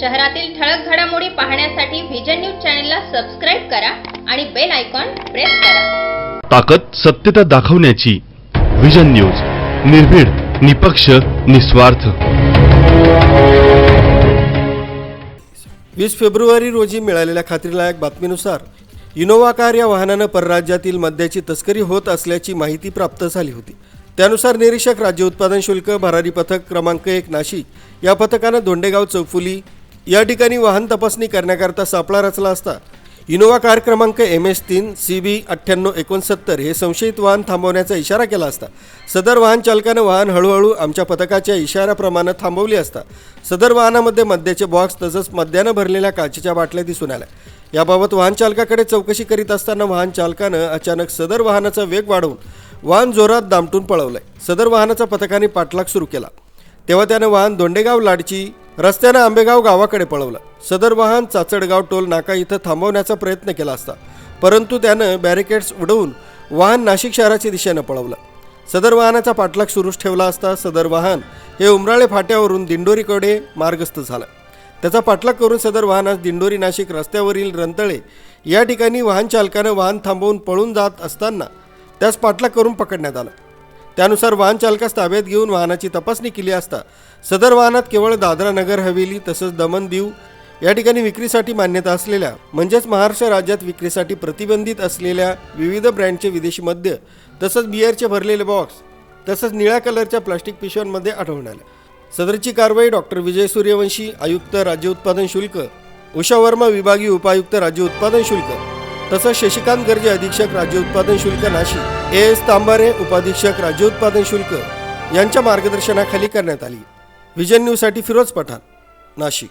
शहरातील ठळक घडामोडी पाहण्यासाठी व्हिजन न्यूज चॅनलला सबस्क्राईब करा आणि बेल आयकॉन प्रेस करा. ताकद सत्यता दाखवण्याची विजन न्यूज निर्भीड निपक्ष निस्वार्थ. वीस फेब्रुवारी रोजी मिळालेल्या खात्रीलायक बातमीनुसार इनोव्हा कार या वाहनानं परराज्यातील मद्याची तस्करी होत असल्याची माहिती प्राप्त झाली होती. त्यानुसार निरीक्षक राज्य उत्पादन शुल्क भरारी पथक क्रमांक एक नाशिक या पथकानं दोंडेगाव चौफुली या ठिकाणी वाहन तपासणी करण्याकरता सापळा रचला असता. इनोव्हा कार क्रमांक एम एस तीन सी बी अठ्ठ्याण्णव एकोणसत्तर हे संशयित वाहन थांबवण्याचा इशारा केला असता. सदर वाहन चालकानं वाहन हळूहळू आमच्या पथकाच्या इशाऱ्याप्रमाणे थांबवली असता. सदर वाहनामध्ये मद्याचे बॉक्स तसंच मद्यानं भरलेल्या काचेच्या बाटल्या दिसून आल्या. याबाबत वाहन चालकाकडे चौकशी करीत असताना वाहन चालकानं अचानक सदर वाहनाचा वेग वाढवून वाहन जोरात दामटून पळवलंय. सदर वाहनाचा पथकाने पाठलाग सुरू केला. तेव्हा त्यानं वाहन दोंडेगाव लाडची रस्त्यानं आंबेगाव गावाकडे पळवलं. सदर वाहन चाचडगाव टोल नाका इथं थांबवण्याचा प्रयत्न केला असता परंतु त्यानं बॅरिकेड्स उडवून वाहन नाशिक शहराच्या दिशेनं पळवलं. सदर वाहनाचा पाठलाग सुरूच ठेवला असता सदर वाहन हे उमराळे फाट्यावरून दिंडोरीकडे मार्गस्थ झालं. त्याचा पाठलाग करून सदर वाहनास दिंडोरी नाशिक रस्त्यावरील रंतळे या ठिकाणी वाहन चालकानं वाहन थांबवून पळून जात असताना त्यास पाठलाग करून पकडण्यात आलं. त्यानुसार वाहनचालकास ताब्यात घेऊन वाहनाची तपासणी केली असता सदर वाहनात केवळ दादरा नगर हवेली तसंच दमन दीव या ठिकाणी विक्रीसाठी मान्यता असलेल्या म्हणजेच महाराष्ट्र राज्यात विक्रीसाठी प्रतिबंधित असलेल्या विविध ब्रँडचे विदेशी मद्य तसंच बियरचे भरलेले बॉक्स तसंच निळ्या कलरच्या प्लास्टिक पिशव्यांमध्ये आढळून आल्या सदरची कारवाई डॉक्टर विजय सूर्यवंशी आयुक्त राज्य उत्पादन शुल्क उषा वर्मा विभागीय उपायुक्त राज्य उत्पादन शुल्क तसंच शशिकांत गर्जे अधीक्षक राज्य उत्पादन शुल्क नाशिक ए एस तांबारे उपाधीक्षक राज्य उत्पादन शुल्क यांच्या मार्गदर्शनाखाली करण्यात आली. विजन न्यूजसाठी फिरोज पठाण नाशिक.